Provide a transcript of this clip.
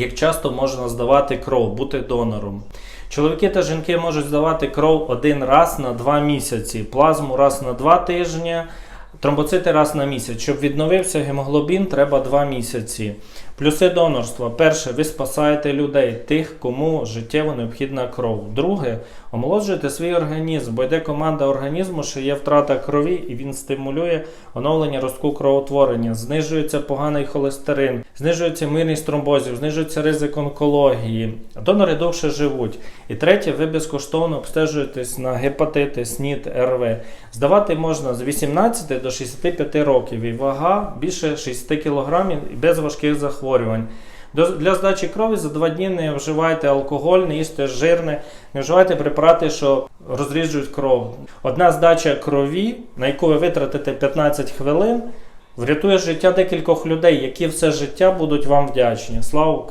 Як часто можна здавати кров, бути донором? Чоловіки та жінки можуть здавати кров один раз на два місяці, плазму раз на два тижні, тромбоцити раз на місяць. Щоб відновився гемоглобін, треба два місяці. Плюси донорства. Перше, ви спасаєте людей, тих, кому життєво необхідна кров. Друге, омолоджуєте свій організм, бо йде команда організму, що є втрата крові, і він стимулює оновлення ростку кровотворення, знижується поганий холестерин, знижується мирність тромбозів, знижується ризик онкології. Донори довше живуть. І третє, ви безкоштовно обстежуєтесь на гепатити, СНІД, РВ. Здавати можна з 18 до 65 років, і вага більше 60 кг без важких захворювань. До- Для здачі крові за два дні не вживайте алкоголь, не їсти жирне, не вживайте препарати, що розріджують кров. Одна здача крові, на яку ви витратите 15 хвилин, врятує життя декількох людей, які все життя будуть вам вдячні. Слава Україні!